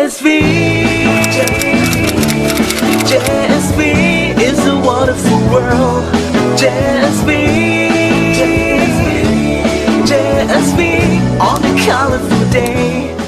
JSV JSV is a wonderful world. JSV JSV on a colorful day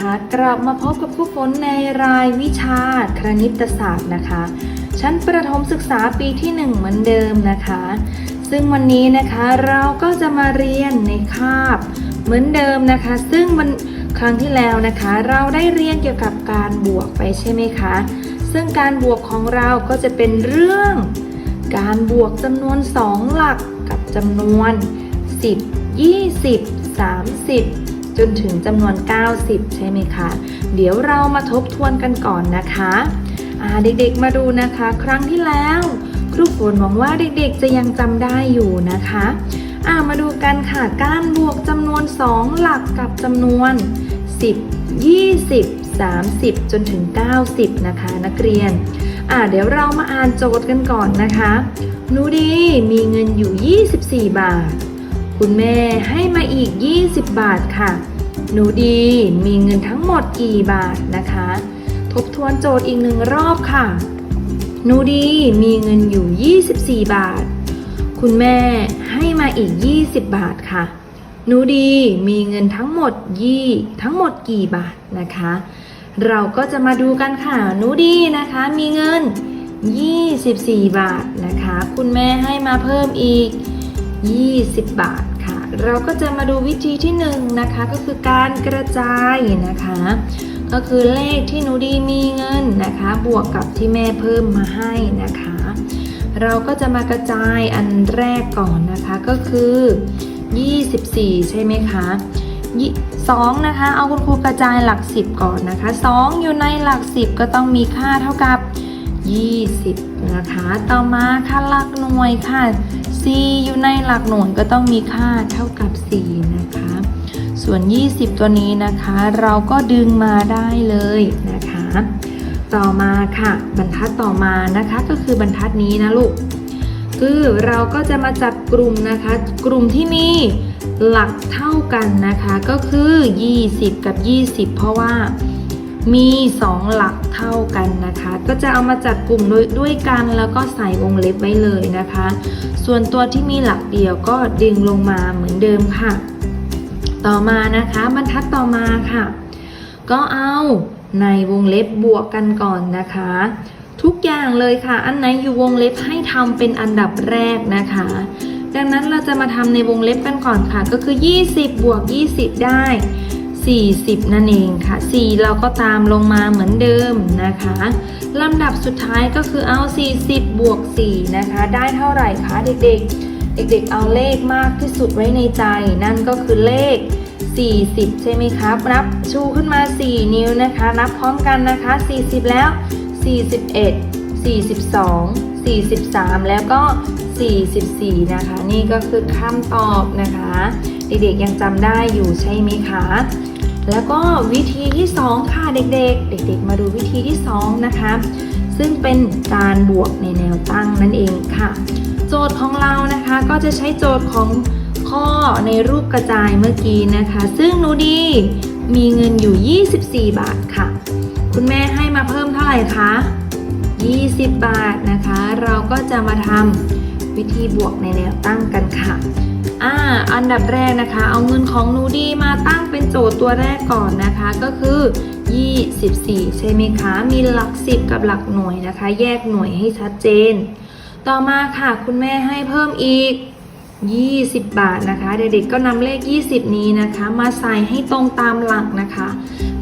นะคะกลับมาพบกับครูฝนในรายวิชาคณิตศาสตร์นะคะ ชั้นประถมศึกษาปีที่ 1 เหมือนเดิมนะคะ ซึ่งวันนี้นะคะเราก็จะมาเรียนในคาบเหมือนเดิมนะคะ ซึ่งวันครั้งที่แล้วนะคะ เราได้เรียนเกี่ยวกับการบวกไปใช่ไหมคะ ซึ่งการบวกของเราก็จะเป็นเรื่อง การบวกจำนวน 2 หลักกับจำนวน 10 20 30 จนถึงจำนวน 90 ใช่ไหมคะ เดี๋ยวเรามาทบทวนกันก่อนนะคะอ่าเด็กๆมาดูนะคะ ครั้งที่แล้ว ครูฝนหวังว่าเด็กๆจะยังจำได้อยู่นะคะอ่ามาดูกันค่ะการบวกจำนวน 2 หลักกับจำนวน 10 20 30 จนถึง 90 นะคะ นักเรียนอ่าเดี๋ยวเรามาอ่านโจทย์กันก่อนนะคะหนูดีมีเงินอยู่ 24 บาท คุณแม่ให้มาอีก 20 บาทค่ะ หนูดีมีเงินทั้งหมดกี่บาทนะคะ ทบทวนโจทย์อีกหนึ่งรอบค่ะ หนูดีมีเงินอยู่ 24 บาท คุณแม่ให้มาอีก 20 บาทค่ะ หนูดีมีเงินทั้งหมดยี่ทั้งหมดกี่บาทนะคะ เราก็จะมาดูกันค่ะ หนูดีนะคะมีเงิน 24 บาทนะคะ คุณแม่ให้มาเพิ่มอีก 20 บาท เราก็จะมาดูวิธีที่1นงนะคะก็คือการกระจายนะคะ ก็คือเลขที่หนูดีมีเงินนะคะ บวกกับที่แม่เพิ่มมาให้นะคะ เราก็จะมากระจายอันแรกก่อนนะคะก็คือ 24 ใช่ไหมคะยี่สองนะคะเอาคุณครูกระจายหลัก 10 ก่อนนะคะ 2 อยู่ในหลัก 10 ก็ต้องมีค่าเท่ากับ 20 นะคะ ต่อมาค่าหลักหน่วยค่ะ 4อยู่ในหลักหน่วยก็ต้องมีค่าเท่ากับ 4 นะคะ ส่วน 20 ตัวนี้นะคะ เราก็ดึงมาได้เลยนะคะ ต่อมาค่ะ บรรทัดต่อมานะคะก็คือบรรทัดนี้นะลูกคือเราก็จะมาจับกลุ่มนะคะ กลุ่มที่มีหลักเท่ากันนะคะ ก็คือ 20 กับ 20 เพราะว่า มี 2 หลักเท่ากันนะคะ ก็จะเอามาจัดกลุ่มด้วยด้วยกันแล้วก็ใส่วงเล็บไว้เลยนะคะ ส่วนตัวที่มีหลักเดียวก็ดึงลงมาเหมือนเดิมค่ะ ต่อมานะคะบรรทัดต่อมาค่ะ ก็เอาในวงเล็บบวกกันก่อนนะคะ ทุกอย่างเลยค่ะ อันไหนอยู่วงเล็บให้ทำเป็นอันดับแรกนะคะ ดังนั้นเราจะมาทำในวงเล็บกันก่อนค่ะ ก็คือ 20 บวก 20 ได้ 40 นั่นเองค่ะ 4 เราก็ตามลงมาเหมือนเดิมนะคะลำดับสุดท้ายก็คือเอา 40 บวก 4 นะคะ ได้เท่าไหร่คะเด็กๆ เด็กๆ เอาเลขมากที่สุดไว้ในใจ นั่นก็คือเลข 40 ใช่ไหมครับนับชูขึ้นมา 4 นิ้วนะคะ นับพร้อมกันนะคะ 40 แล้ว 41 42 43 แล้วก็ 44 นะคะ นี่ก็คือคำตอบนะคะ เด็กๆยังจำได้อยู่ใช่ไหมคะ แล้วก็วิธีที่ 2 ค่ะเด็กๆ เด็กๆ มาดูวิธีที่ 2 นะคะ ซึ่งเป็นการบวกในแนวตั้งนั่นเองค่ะ โจทย์ของเรานะคะก็จะใช้โจทย์ของข้อในรูปกระจายเมื่อกี้นะคะ ซึ่งหนูดีมีเงินอยู่ 24 บาทค่ะ คุณแม่ให้มาเพิ่มเท่าไหร่คะ 20 บาทนะคะ เราก็จะมาทำวิธีบวกในแนวตั้งกันค่ะ อ่าอันดับแรกนะคะ เอาเงินของนูดีมาตั้งเป็นโจทย์ตัวแรกก่อนนะคะ ก็คือ 24 ใช่ไหมคะ มีหลัก10กับหลักหน่วยนะคะ แยกหน่วยให้ชัดเจน ต่อมาค่ะคุณแม่ให้เพิ่มอีก 20 บาทนะคะ เด็กๆก็นำเลข 20 นี้นะคะ มาใส่ให้ตรงตามหลักนะคะ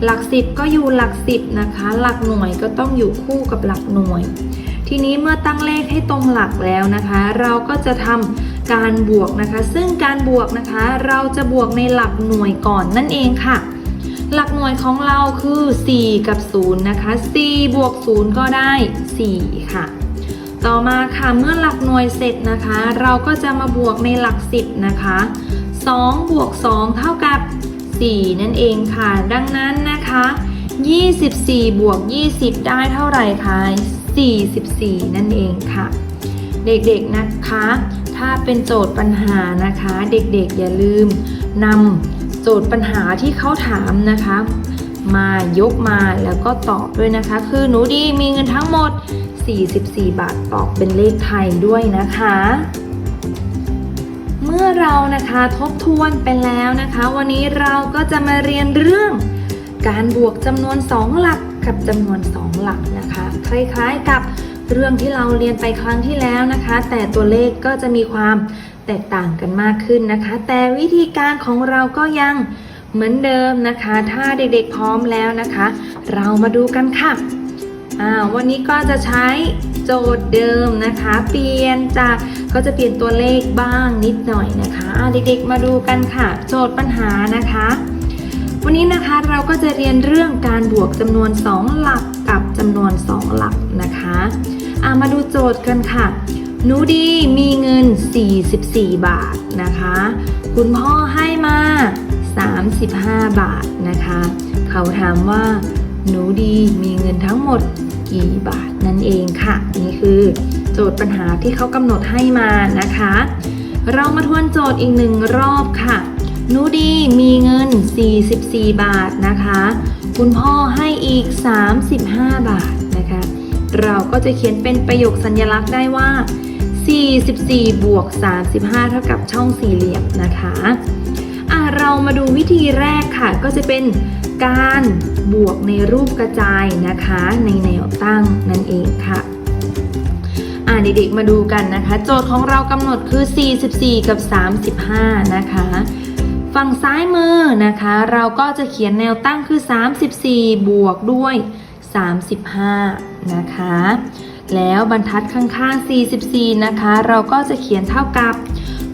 หลัก10ก็อยู่หลัก10นะคะ หลักหน่วยก็ต้องอยู่คู่กับหลักหน่วย ทีนี้เมื่อตั้งเลขให้ตรงหลักแล้วนะคะ เราก็จะทำการบวกนะคะ ซึ่งการบวกนะคะ เราจะบวกในหลักหน่วยก่อนนั่นเองค่ะ หลักหน่วยของเราคือ 4 กับ 0 นะคะ 4 บวก 0 ก็ได้ 4 ค่ะ ต่อมาค่ะเมื่อหลักหน่วยเสร็จนะคะ เราก็จะมาบวกในหลัก 10 นะคะ 2 บวก 2 เท่ากับ 4 นั่นเองค่ะ ดังนั้นนะคะ 24 บวก 20 ได้เท่าไหร่คะ 44 นั่นเองค่ะ เด็กๆนะคะ ถ้าเป็นโจทย์ปัญหานะคะ เด็กๆอย่าลืมนำโจทย์ปัญหาที่เขาถามนะคะ มายกมาแล้วก็ตอบด้วยนะคะ คือหนูดีมีเงินทั้งหมด 44 บาทตอบเป็นเลขไทยด้วยนะคะ เมื่อเรานะคะทบทวนไปแล้วนะคะ วันนี้เราก็จะมาเรียนเรื่อง การบวกจำนวน 2 หลักกับจำนวน 2 หลัก คล้ายๆกับเรื่องที่เราเรียนไปครั้งที่แล้วนะคะ แต่ตัวเลขก็จะมีความแตกต่างกันมากขึ้นนะคะ แต่วิธีการของเราก็ยังเหมือนเดิมนะคะ ถ้าเด็กๆพร้อมแล้วนะคะ เรามาดูกันค่ะอ่าวันนี้ก็จะใช้โจทย์เดิมนะคะ เปลี่ยนจากก็จะเปลี่ยนตัวเลขบ้างนิดหน่อยนะคะอ่าเด็กๆมาดูกันค่ะ โจทย์ปัญหานะคะ วันนี้นะคะเราก็จะเรียนเรื่องการบวกจำนวน 2 หลัก จำนวน 2 หลักนะคะอ่ามาดูโจทย์กันค่ะหนูดีมีเงิน 44 บาทนะคะ คุณพ่อให้มา 35 บาทนะคะ เขาถามว่า หนูดีมีเงินทั้งหมดกี่บาทนั่นเองค่ะ นี่คือโจทย์ปัญหาที่เขากำหนดให้มานะคะ เรามาทวนโจทย์อีกหนึ่งรอบค่ะหนูดีมีเงิน 44 บาทนะคะ คุณพ่อให้อีก 35 บาทนะคะ เราก็จะเขียนเป็นประโยคสัญลักษณ์ได้ว่า 44 บวก 35 เท่ากับช่องสี่เหลี่ยมนะคะอะเรามาดูวิธีแรกค่ะ ก็จะเป็นการบวกในรูปกระจายนะคะ ในแนวตั้งนั่นเองค่ะอ่าเด็กๆมาดูกันนะคะ โจทย์ของเรากำหนดคือ 44 กับ 35 นะคะ ฝั่งซ้ายมือนะคะ เราก็จะเขียนแนวตั้งคือ 34 บวกด้วย 35 นะคะ แล้วบรรทัดข้างๆ 44 นะคะ เราก็จะเขียนเท่ากับ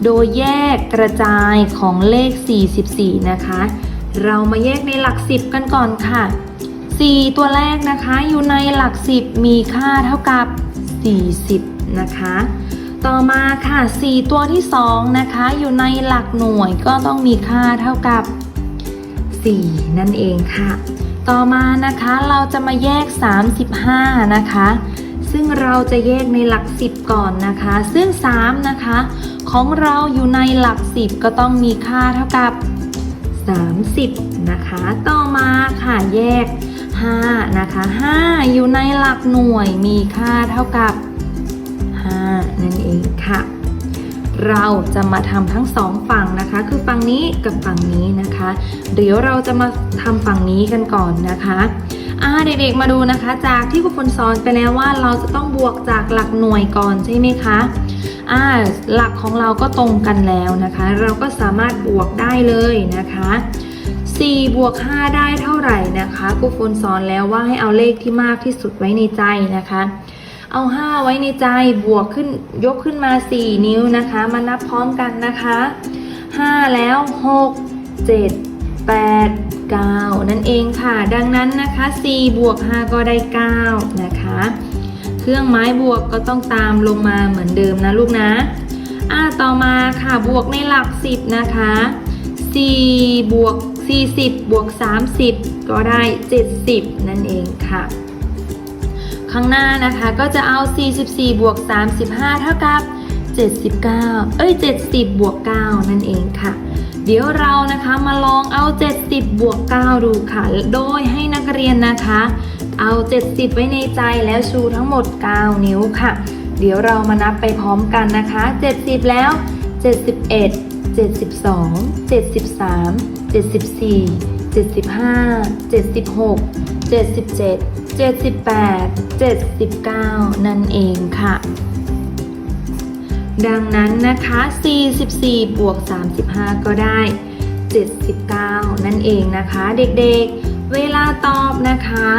โดยแยกกระจายของเลข 44 นะคะ เรามาแยกในหลัก 10 กันก่อนค่ะ 4 ตัวแรกนะคะอยู่ในหลัก 10 มีค่าเท่ากับ 40 นะคะ ต่อมาค่ะ 4 ตัวที่ 2 นะคะ อยู่ในหลักหน่วยก็ต้องมีค่าเท่ากับ 4 นั่นเองค่ะ ต่อมานะคะเราจะมาแยก 35 นะคะ ซึ่งเราจะแยกในหลัก 10 ก่อนนะคะ ซึ่ง 3 นะคะ ของเราอยู่ในหลัก 10 ก็ต้องมีค่าเท่ากับ 30 นะคะ ต่อมาค่ะแยก 5 นะคะ 5 อยู่ในหลักหน่วยมีค่าเท่ากับ นั่นเองค่ะ เราจะมาทำทั้งสองฝั่งนะคะ คือฝั่งนี้กับฝั่งนี้นะคะ เดี๋ยวเราจะมาทำฝั่งนี้กันก่อนนะคะอ่าเด็กๆมาดูนะคะ จากที่คุณฝนสอนไปแล้วว่าเราจะต้องบวกจากหลักหน่วยก่อนใช่ไหมคะอ่าหลักของเราก็ตรงกันแล้วนะคะ เราก็สามารถบวกได้เลยนะคะ4บวก5ได้เท่าไหร่นะคะครูฝนสอนแล้วว่าให้เอาเลขที่มากที่สุดไว้ในใจนะคะ เอา 5 ไว้ในใจบวกขึ้นยกขึ้นมา 4 นิ้วนะคะ มานับพร้อมกันนะคะ 5 แล้ว 6 7 8 9 นั่นเองค่ะ ดังนั้นนะคะ 4 บวก 5 ก็ได้ 9 นะคะ เครื่องไม้บวกก็ต้องตามลงมาเหมือนเดิมนะลูกนะอ่าต่อมาค่ะบวกในหลัก 10 นะคะ 4 บวก 40 บวก 30 ก็ได้ 70 นั่นเองค่ะ ข้างหน้านะคะ ก็จะเอา 44 บวก 35 เท่ากับ 79 เอ้ย 70 บวก 9 นั่นเองค่ะ เดี๋ยวเรานะคะมาลองเอา 70 บวก 9 ดูค่ะ โดยให้นักเรียนนะคะ เอา 70 ไว้ในใจแล้วชูทั้งหมด 9 นิ้วค่ะ เดี๋ยวเรามานับไปพร้อมกันนะคะ 70 แล้ว 71 72 73 74 75 76 77 78 79 นั่นเองค่ะ ดังนั้นนะคะ 44 บวก 35 ก็ได้ 79 นั่นเองนะคะเด็กๆ เวลาตอบนะคะ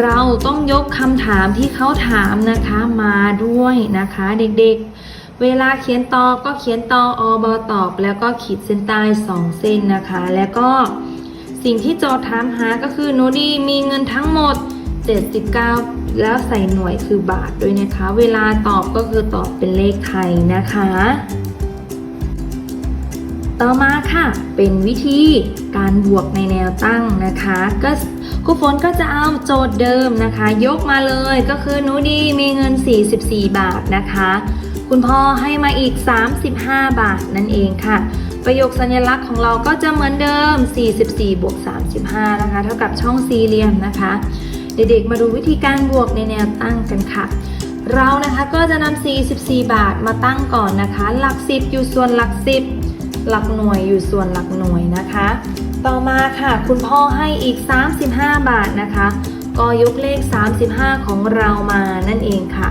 เราต้องยกคำถามที่เขาถามนะคะมาด้วยนะคะเด็กๆ เวลาเขียนตอบก็เขียนตออบอตอบ แล้วก็ขีดเส้นใต้2เส้นนะคะ แล้วก็สิ่งที่โจทย์ถามหาก็คือหนูดีมีเงินทั้งหมด 79 แล้วใส่หน่วยคือบาทด้วยนะคะ เวลาตอบก็คือตอบเป็นเลขไทยนะคะ ต่อมาค่ะ เป็นวิธีการบวกในแนวตั้งนะคะ ก็ครูฝนก็จะเอาโจทย์เดิมนะคะ ยกมาเลยก็คือหนูดีมีเงิน 44 บาทนะคะ คุณพ่อให้มาอีก 35 บาทนั่นเองค่ะประโยคสัญลักษณ์ของเราก็จะเหมือนเดิม 44 บวก 35 นะคะ เท่ากับช่องสี่เหลี่ยมนะคะ เด็กๆ มาดูวิธีการบวกในแนวตั้งกันค่ะ เรานะคะก็จะนำ44 บาทมาตั้งก่อนนะคะ หลัก 10 อยู่ส่วนหลัก 10 หลักหน่วยอยู่ส่วนหลักหน่วยนะคะ ต่อมาค่ะ คุณพ่อให้อีก 35 บาทนะคะ ก็ยกเลข 35 ของเรามานั่นเองค่ะ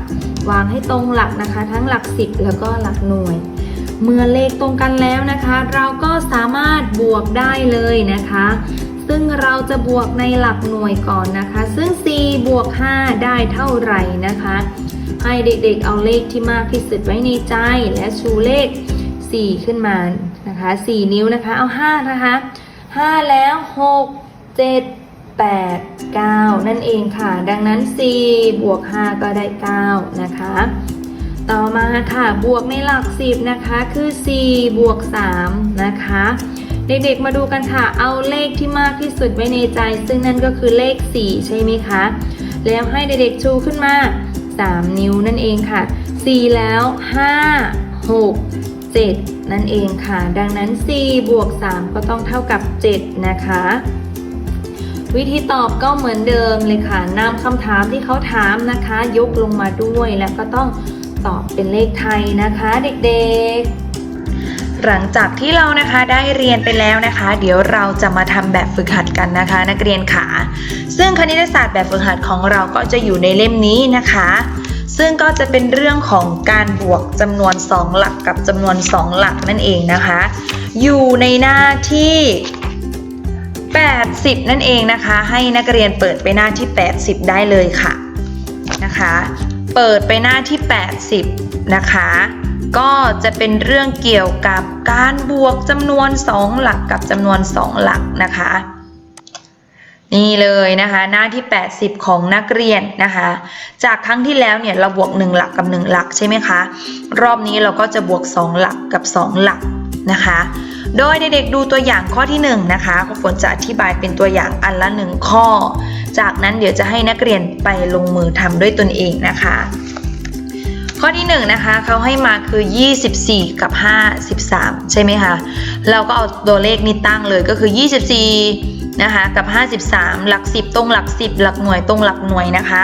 วางให้ตรงหลักนะคะ ทั้งหลัก 10 แล้วก็หลักหน่วย เมื่อเลขตรงกันแล้วนะคะ เราก็สามารถบวกได้เลยนะคะ ซึ่งเราจะบวกในหลักหน่วยก่อนนะคะ ซึ่ง 4 บวก 5 ได้เท่าไหร่นะคะ ให้เด็กๆเอาเลขที่มากที่สุดไว้ในใจ และชูเลข 4 ขึ้นมานะคะ 4 นิ้วนะคะ เอา 5 นะคะ 5 แล้ว 6 7 8 9 นั่นเองค่ะ ดังนั้น 4 บวก 5 ก็ได้ 9 นะคะ ต่อมาค่ะ บวกในหลัก 10 นะคะ คือ 4 บวก 3 นะคะ เด็กๆมาดูกันค่ะ เอาเลขที่มากที่สุดไว้ในใจ ซึ่งนั่นก็คือเลข 4 ใช่ไหมคะ แล้วให้เด็กๆชูขึ้นมา 3 นิ้วนั่นเองค่ะ 4 แล้ว 5 6 7 นั่นเองค่ะ ดังนั้น 4 บวก 3 ก็ต้องเท่ากับ 7 นะคะ วิธีตอบก็เหมือนเดิมเลยค่ะนำคำถามที่เขาถามนะคะ ยกลงมาด้วยแล้วก็ต้องตอบเป็นเลขไทยนะคะ เด็กๆ หลังจากที่เรานะคะได้เรียนไปแล้วนะคะ เดี๋ยวเราจะมาทำแบบฝึกหัดกันนะคะ นักเรียนขา ซึ่งคณิตศาสตร์แบบฝึกหัดของเราก็จะอยู่ในเล่มนี้นะคะ ซึ่งก็จะเป็นเรื่องของการบวกจำนวน 2 หลักกับจำนวน 2 หลักนั่นเองนะคะ อยู่ในหน้าที่ 80 นั่นเองนะคะ ให้นักเรียนเปิดไปหน้าที่ 80 ได้เลยค่ะนะคะ เปิดไปหน้าที่ 80 นะคะ ก็จะเป็นเรื่องเกี่ยวกับการบวกจำนวน 2 หลักกับจำนวน 2 หลักนะคะ นี่เลยนะคะหน้าที่ 80 ของนักเรียนนะคะ จากครั้งที่แล้วเนี่ยเราบวก 1 หลักกับ 1 หลักใช่ไหมคะ รอบนี้เราก็จะบวก 2 หลักกับ 2 หลักนะคะ โดยเด็กๆดูตัวอย่างข้อที่1นงนะคะครูฝนจะอธิบายเป็นตัวอย่างอันละ 1 ข้อ จากนั้นเดี๋ยวจะให้นักเรียนไปลงมือทำด้วยตนเองนะคะ ข้อที่1นงนะคะเขาให้มาคือ 24 กับ 53 ใช่ไหมคะ เราก็เอาตัวเลขนี้ตั้งเลยก็คือ 24 นะคะ กับ 53 หลัก 10 ตรงหลัก 10 หลักหน่วยตรงหลักหน่วยนะคะ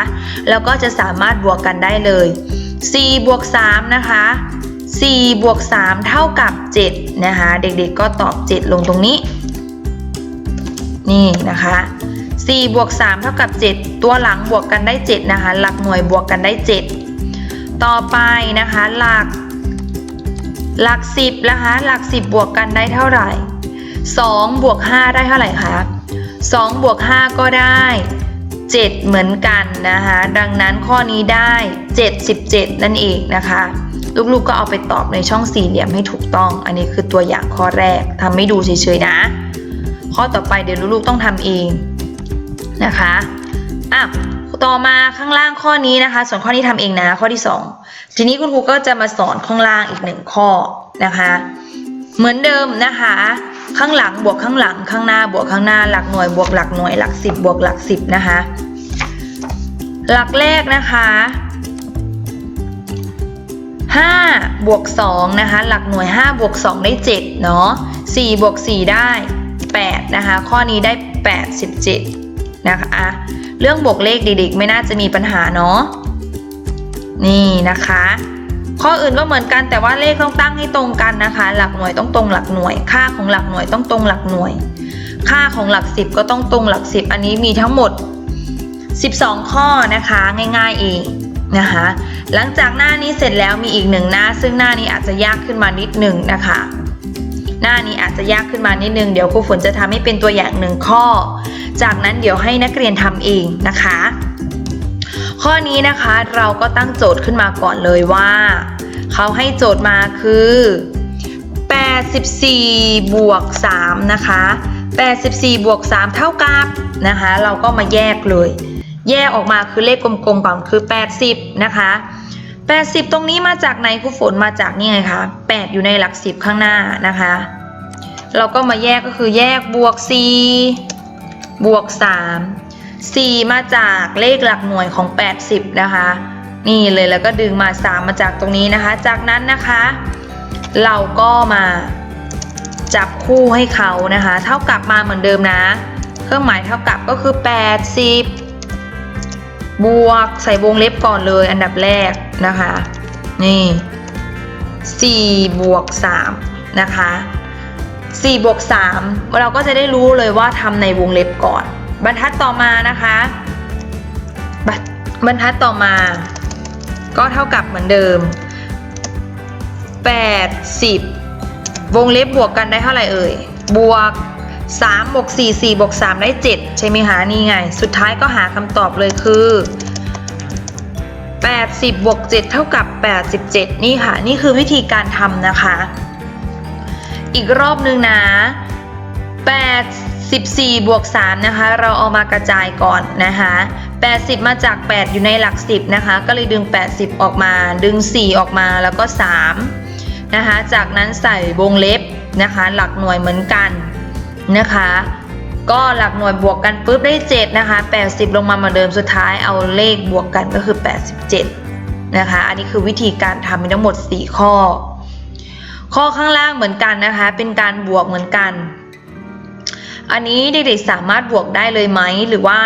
แล้วก็จะสามารถบวกกันได้เลย 4 บวก 3 นะคะ4บวก3เท่ากับ 7 นะคะ เด็กๆก็ตอบ 7 ลงตรงนี้ นี่นะคะ4บวก3เท่ากับ 7 ตัวหลังบวกกันได้ 7 นะคะ หลักหน่วยบวกกันได้ 7 ต่อไปนะคะหลัก หลัก10นะคะหลัก10บบวกกันได้เท่าไหร่2บวก5ได้เท่าไหร่คะ2บวก5ก็ได้ 7 เหมือนกันนะคะดังนั้นข้อนี้ได้ 77 นั่นเองนะคะลูกๆก็เอาไปตอบในช่องสี่เหลี่ยมให้ถูกต้อง อันนี้คือตัวอย่างข้อแรกทำไม่ดูเฉยๆนะ ข้อต่อไปเดี๋ยวลูกๆต้องทำเองนะคะอะ ต่อมาข้างล่างข้อนี้นะคะ ส่วนข้อนี้ทำเองนะข้อที่ 2 ทีนี้คุณครูก็จะมาสอนข้างล่างอีกหนึ่งข้อนะคะ เหมือนเดิมนะคะ ข้างหลังบวกข้างหลังข้างหน้าบวกข้างหน้าหลักหน่วยบวกหลักหน่วยหลักสิบบวกหลักสิบนะคะ หลักแรกนะคะ5บวก2นะคะ หลักหน่วย 5 บวก 2 ได้ 7 เนาะ4บวก 4 ได้ 8 นะคะ ข้อนี้ได้87นะคะ เรื่องบวกเลขเด็กๆ ไม่น่าจะมีปัญหาเนาะนี่นะคะ ข้ออื่นก็เหมือนกันแต่ว่าเลขต้องตั้งให้ตรงกันนะคะ หลักหน่วยต้องตรงหลักหน่วย ค่าของหลักหน่วยต้องตรงหลักหน่วย ค่าของหลักสิบก็ต้องตรงหลักสิบอันนี้มีทั้งหมด 12 ข้อนะคะง่ายๆเองนะคะหลังจากหน้านี้เสร็จแล้วมีอีกหนึ่งหน้า ซึ่งหน้านี้อาจจะยากขึ้นมานิดหนึ่งนะคะ หน้านี้อาจจะยากขึ้นมานิดนึง เดี๋ยวครูฝนจะทำให้เป็นตัวอย่างหนึ่งข้อ จากนั้นเดี๋ยวให้นักเรียนทำเองนะคะ ข้อนี้นะคะเราก็ตั้งโจทย์ขึ้นมาก่อนเลยว่า เขาให้โจทย์มาคือ 84 บวก 3 นะคะ 84 บวก 3 เท่ากับนะคะ เราก็มาแยกเลย แยกออกมาคือเลขกลมๆก่อนคือ 80 นะคะ 80 ตรงนี้มาจากไหนครูฝนมาจากนี่ไงคะ8 อยู่ในหลัก 10 ข้างหน้านะคะ เราก็มาแยกก็คือแยกบวก 4 บวก 3 4 มาจากเลขหลักหน่วยของ 80 นะคะ นี่เลยแล้วก็ดึงมา 3 มาจากตรงนี้นะคะ จากนั้นนะคะ เราก็มาจับคู่ให้เขานะคะ เท่ากับมาเหมือนเดิมนะ เครื่องหมายเท่ากับก็คือ 80 บวกใส่วงเล็บก่อนเลยอันดับแรกนะคะ นี่4บวก3นะคะ4บวก3เราก็จะได้รู้เลยว่าทำในวงเล็บก่อน บรรทัดต่อมานะคะบบรรทัดต่อมา ก็เท่ากับเหมือนเดิม 80 วงเล็บบวกกันได้เท่าไหร่เอ่ย บวก 3บวก4 4บวก3ได้ 7 ใช่ไหมคะนี่ไง สุดท้ายก็หาคำตอบเลยคือ 80บวก7เท่ากับ 87 นี่ค่ะ นี่คือวิธีการทำนะคะ อีกรอบนึงนะ 84บวก3นะคะ เราเอามากระจายก่อนนะคะ80 มาจาก 8 อยู่ในหลัก 10 นะคะ ก็เลยดึง 80 ออกมา ดึง 4 ออกมา แล้วก็ 3 นะคะ จากนั้นใส่วงเล็บนะคะ หลักหน่วยเหมือนกัน นะคะ ก็หลักหน่วยบวกกันปุ๊บได้ 7 นะคะ 80 ลงมาเหมือนเดิมสุดท้ายเอาเลขบวกกันก็คือ 87 นะคะ อันนี้คือวิธีการทำมีทั้งหมด 4 ข้อ ข้อข้างล่างเหมือนกันนะคะ เป็นการบวกเหมือนกัน อันนี้เด็กๆสามารถบวกได้เลยไหมหรือว่า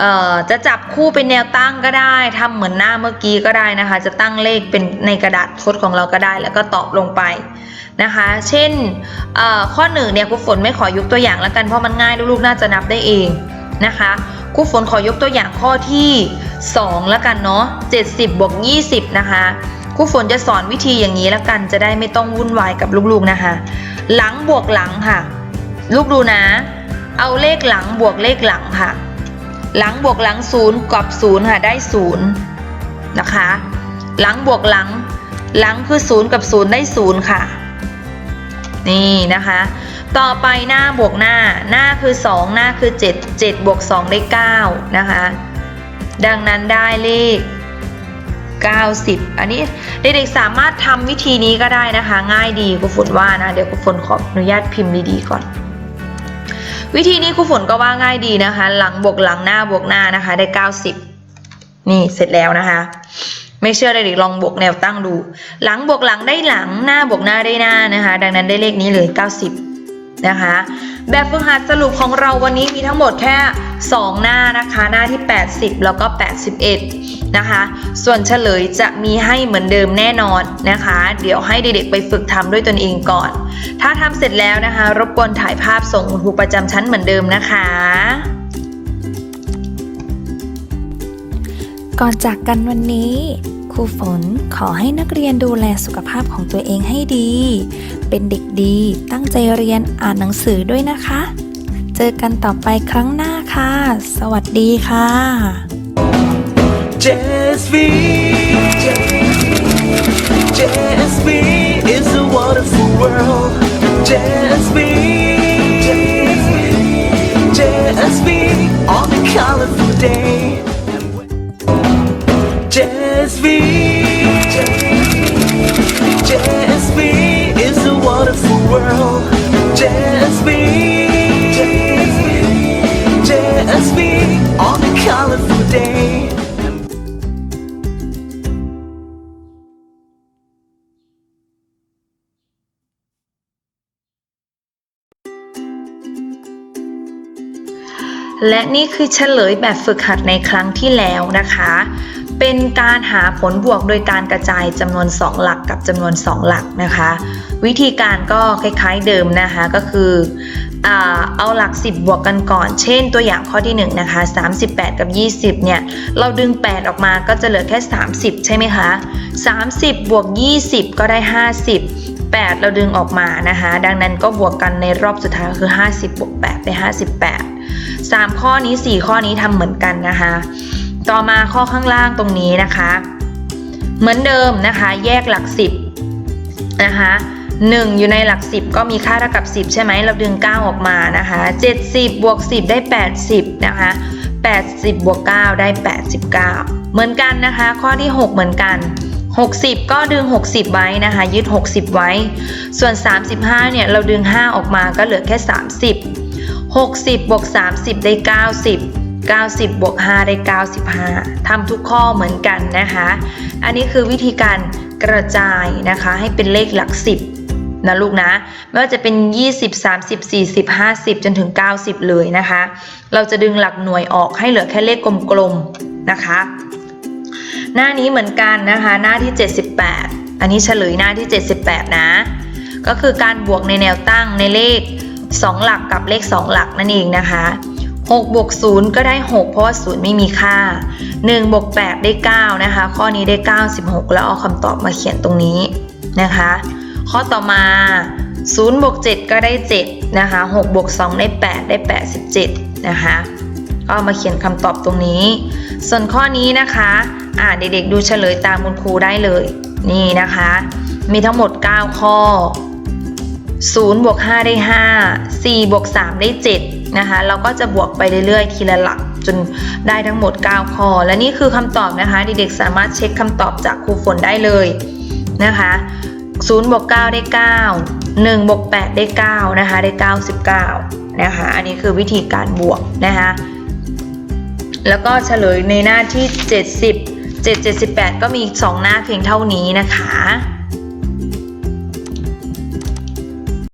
เอ่อจะจับคู่เป็นแนวตั้งก็ได้ทำเหมือนหน้าเมื่อกี้ก็ได้นะคะ จะตั้งเลขเป็นในกระดาษทดของเราก็ได้ แล้วก็ตอบลงไปนะคะ เช่นข้อหนึ่งเนี่ยครูฝนไม่ขอยกตัวอย่างแล้วกันเพราะมันง่ายลูกๆน่าจะนับได้เองนะคะครูฝนขอยกตัวอย่างข้อที่ 2 แล้วกันเนาะ70บวก20 นะคะครูฝนจะสอนวิธีอย่างนี้แล้วกันจะได้ไม่ต้องวุ่นวายกับลูกๆนะคะ หลังบวกหลังค่ะ ลูกดูนะ เอาเลขหลังบวกเลขหลังค่ะ หลังบวกหลังศูนย์กับศูนย์ค่ะได้ศูนย์นะคะ หลังบวกหลัง หลังคือศูนย์กับศูนย์ได้ศูนย์ค่ะ นี่นะคะ ต่อไปหน้าบวกหน้า หน้าคือ 2 หน้าคือ 7 7บวก2ได้9นะคะ ดังนั้นได้เลข 90 อันนี้เด็กๆสามารถทำวิธีนี้ก็ได้นะคะ ง่ายดีครูฝนว่านะ เดี๋ยวครูฝนขออนุญาตพิมพ์ดีๆก่อน วิธีนี้ครูฝนก็ว่าง่ายดีนะคะ หลังบวกหลังหน้าบวกหน้านะคะ ได้ 90 นี่เสร็จแล้วนะคะ ไม่เชื่อเด็กๆลองบวกแนวตั้งดู หลังบวกหลังได้หลังหน้าบวกหน้าได้หน้านะคะ ดังนั้นได้เลขนี้เลย 90 นะคะ แบบฝึกหัดสรุปของเราวันนี้มีทั้งหมดแค่ 2 หน้านะคะ หน้าที่ 80 แล้วก็ 81 นะคะ ส่วนเฉลยจะมีให้เหมือนเดิมแน่นอนนะคะ เดี๋ยวให้เด็กๆไปฝึกทำด้วยตนเองก่อน ถ้าทำเสร็จแล้วนะคะ รบกวนถ่ายภาพส่งครูประจำชั้นเหมือนเดิมนะคะก่อนจากกันวันนี้ ครูฝนขอให้นักเรียนดูแลสุขภาพของตัวเองให้ดี เป็นเด็กดีตั้งใจเรียนอ่านหนังสือด้วยนะคะ เจอกันต่อไปครั้งหน้าค่ะ สวัสดีค่ะ Jazz be, Jazz be is a wonderful world. Jazz be, Jazz be on a colorful day. Jazz be, Jazz be is a wonderful world. และนี่คือเฉลยแบบฝึกหัดในครั้งที่แล้วนะคะ เป็นการหาผลบวกโดยการกระจายจำนวน 2 หลักกับจำนวน 2 หลักนะคะ วิธีการก็คล้ายๆเดิมนะคะก็คือเอาหลัก 10 บวกกันก่อน เช่นตัวอย่างข้อที่1นะคะ38 กับ 20 เนี่ย เราดึง 8 ออกมาก็จะเหลือแค่ 30 ใช่ไหมคะ 30 บวก 20 ก็ได้ 50 8 เราดึงออกมานะคะ ดังนั้นก็บวกกันในรอบสุดท้ายคือ 50 บวก 8ได้58 3 ข้อนี้ 4 ข้อนี้ทำเหมือนกันนะคะ ต่อมาข้อข้างล่างตรงนี้นะคะ เหมือนเดิมนะคะ แยกหลัก 10นะคะ1 อยู่ในหลัก 10 ก็มีค่าเท่ากับ 10 ใช่ไหมเราดึง 9 ออกมานะคะ 70บวก10 ได้ 80 นะคะ 80บวก9ได้ 89 เหมือนกันนะคะ ข้อที่ 6 เหมือนกัน 60 ก็ดึง 60 ไว้นะคะ ยึด 60 ไว้ ส่วน 35 เนี่ย เราดึง 5 ออกมาก็เหลือแค่ 30 60บวก30 ได้ 90 90บวก5ได้ 95ทำทุกข้อเหมือนกันนะคะ อันนี้คือวิธีการกระจายนะคะให้เป็นเลขหลัก 10นะลูกนะ ไม่ว่าจะเป็น 20 30 40 50 จนถึง 90 เลยนะคะ เราจะดึงหลักหน่วยออกให้เหลือแค่เลขกลมๆนะคะ หน้านี้เหมือนกันนะคะ หน้าที่ 78 อันนี้เฉลยหน้าที่ 78 นะ ก็คือการบวกในแนวตั้งในเลข 2 หลักกับเลข 2 หลักนั่นเองนะคะ6บวก0ก็ได้ 6 เพราะว่า0ไม่มีค่า 1บวก8ได้ 9 นะคะ ข้อนี้ได้ 96 แล้วเอาคำตอบมาเขียนตรงนี้นะคะ ข้อต่อมา0บวก7ก็ได้ 7 นะคะ6บวก2ได้ 8 ได้ 87 นะคะก็มาเขียนคำตอบตรงนี้ ส่วนข้อนี้นะคะอ่าเด็กๆดูเฉลยตามคุณครูได้เลย นี่นะคะ มีทั้งหมด 9 ข้อ 0บวก5ได้ 5 4บวก3ได้7นะคะเราก็จะบวกไปเรื่อยๆ ทีละหลักจนได้ทั้งหมด 9 ข้อ และนี่คือคำตอบนะคะเด็กๆสามารถเช็คคำตอบจากครูฝนได้เลยนะคะ0บวก9ได้ 9 1บวก8ได้ 9 นะคะ ได้ 99 นะคะ อันนี้คือวิธีการบวกนะคะ แล้วก็เฉลยในหน้าที่ 70 778 ก็มี 2 หน้าเพียงเท่านี้นะคะ